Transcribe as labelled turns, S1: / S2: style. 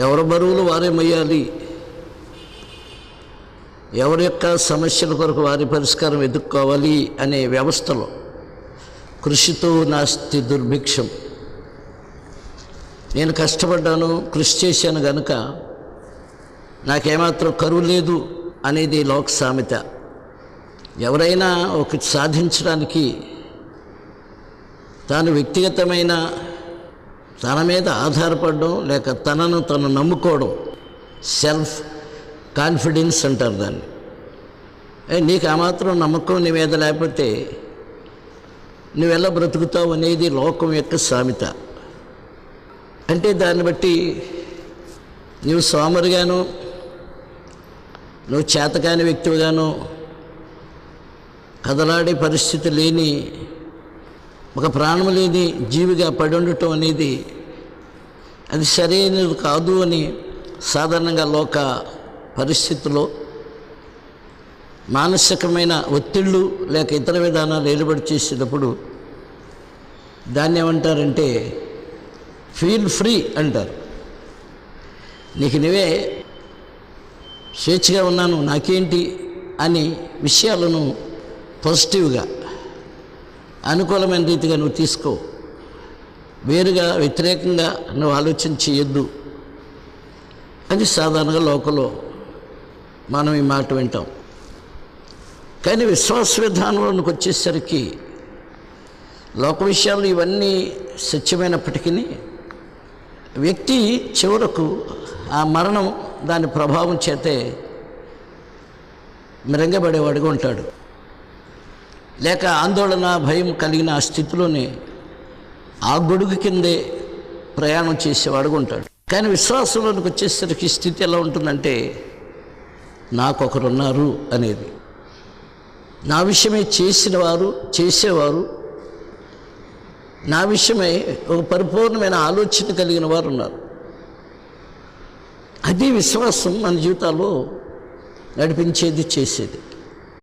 S1: ఎవరి బరువులు వారే మొయ్యాలి? ఎవరి యొక్క సమస్యల కొరకు వారి పరిష్కారం ఎదుర్కోవాలి అనే వ్యవస్థలో కృషితో నాస్తి దుర్భిక్షం. నేను కష్టపడ్డాను కృషి చేశాను గనుక నాకేమాత్రం కరువు లేదు అనేది లోక సామెత. ఎవరైనా ఒకటి సాధించడానికి తాను వ్యక్తిగతమైన తన మీద ఆధారపడడం లేక తనను తను నమ్ముకోవడం. సెల్ఫ్ కాన్ఫిడెన్స్ అంటారు దాన్ని. నీకు ఆ మాత్రం నమ్మకం నీ మీద లేకపోతే నువ్వెలా బ్రతుకుతావు అనేది లోకం యొక్క సామెత. అంటే దాన్ని బట్టి నువ్వు సోమరుగాను నువ్వు చేతకాని వ్యక్తివిగాను కదలాడే పరిస్థితి లేని ఒక ప్రాణం లేని జీవిగా పడి ఉండటం అనేది అది సరైనది కాదు అని సాధారణంగా లోక పరిస్థితుల్లో మానసికమైన ఒత్తిళ్ళు లేక ఇతర విధానాలు ఏర్పాటు చేసేటప్పుడు దాన్ని ఏమంటారంటే ఫీల్ ఫ్రీ అంటారు. నీకు నువ్వే స్వేచ్ఛగా ఉన్నాను నాకేంటి అని విషయాలను పాజిటివ్గా అనుకూలమైన రీతిగా నువ్వు తీసుకో. వేరుగా వ్యతిరేకంగా నువ్వు ఆలోచన చేయొద్దు అని సాధారణంగా లోకంలో మనం ఈ మాట వింటాం. కానీ విశ్వాస విధానంలోనికి వచ్చేసరికి లోక విషయాలు ఇవన్నీ సత్యమైనప్పటికీ వ్యక్తి చివరకు ఆ మరణం దాని ప్రభావం చేతే మిరంగబడేవాడుగా ఉంటాడు. లేక ఆందోళన భయం కలిగిన ఆ స్థితిలోనే ఆ గొడుగు కిందే ప్రయాణం చేసేవాడుగా ఉంటాడు. కానీ విశ్వాసంలోనికి వచ్చేసరికి స్థితి ఎలా ఉంటుందంటే నాకొకరున్నారు అనేది. నా విషయమే చేసిన వారు చేసేవారు నా విషయమై ఒక పరిపూర్ణమైన ఆలోచన కలిగిన వారు ఉన్నారు. అది విశ్వాసం మన జీవితాల్లో నడిపించేది చేసేది.